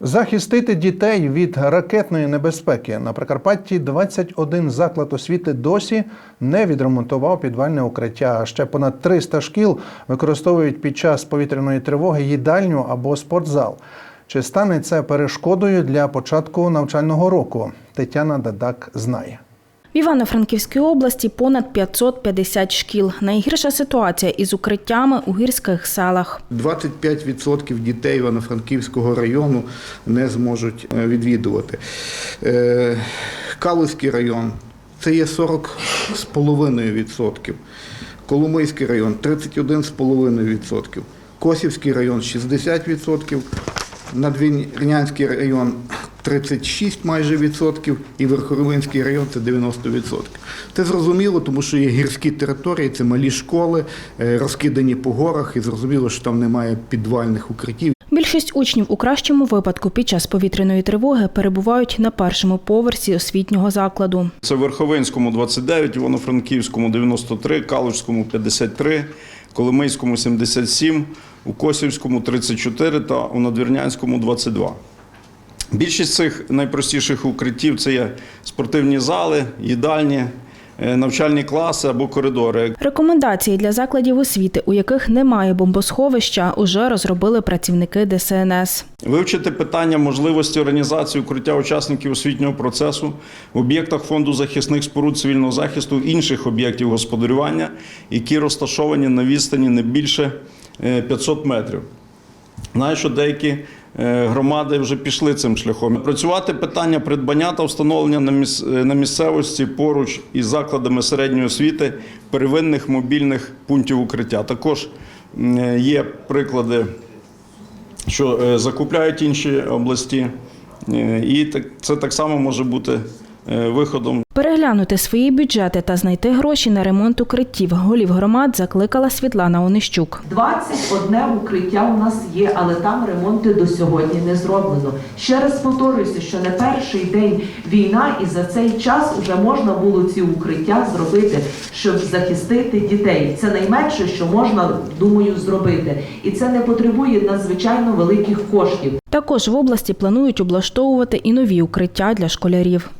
Захистити дітей від ракетної небезпеки на Прикарпатті 21 заклад освіти досі не відремонтував підвальне укриття. Ще понад 300 шкіл використовують під час повітряної тривоги їдальню або спортзал. Чи стане це перешкодою для початку навчального року? Тетяна Дадак знає. В Івано-Франківській області понад 550 шкіл. Найгірша ситуація із укриттями у гірських селах. 25% дітей Івано-Франківського району не зможуть е, відвідувати. Е, Калузький район це є 40,5%. Коломийський район 31,5%. Косівський район 60%. Надвірнянський район 36 майже відсотків, і Верховинський район це 90 відсотків. Це зрозуміло, тому що є гірські території, це малі школи, е, розкидані по горах, і зрозуміло, що там немає підвальних укриттів. Більшість учнів у кращому випадку під час повітряної тривоги перебувають на першому поверсі освітнього закладу. Це в Верховинському 29, Івано-Франківському 93, Калужському 53, Коломийському 77, у Косівському 34 та у Надвірнянському 22. Більшість цих найпростіших укриттів це є спортивні зали, їдальні, е, навчальні класи або коридори. Рекомендації для закладів освіти, у яких немає бомбосховища, уже розробили працівники ДСНС. Вивчити питання можливості організації укриття учасників освітнього процесу в об'єктах фонду захисних споруд цивільного захисту інших об'єктів господарювання, які розташовані на відстані не більше е, 500 метрів. Знаю, що деякі е, громади вже пішли цим шляхом. Працювати питання придбання та встановлення е, на місцевості поруч із закладами середньої освіти первинних мобільних пунктів укриття. Також е, є приклади що е, закупляють інші області, е, і це так само може бути е, виходом Переглянути свої бюджети та знайти гроші на ремонт укриттів голів громад закликала Світлана Онищук. 21 укриття у нас є, але там ремонти до сьогодні не зроблено. Ще раз повторююся, що не перший день війна, і за цей час вже можна було ці укриття зробити, щоб захистити дітей. Це найменше, що можна, думаю, зробити. І це не потребує надзвичайно великих коштів. Також в області планують облаштовувати і нові укриття для школярів.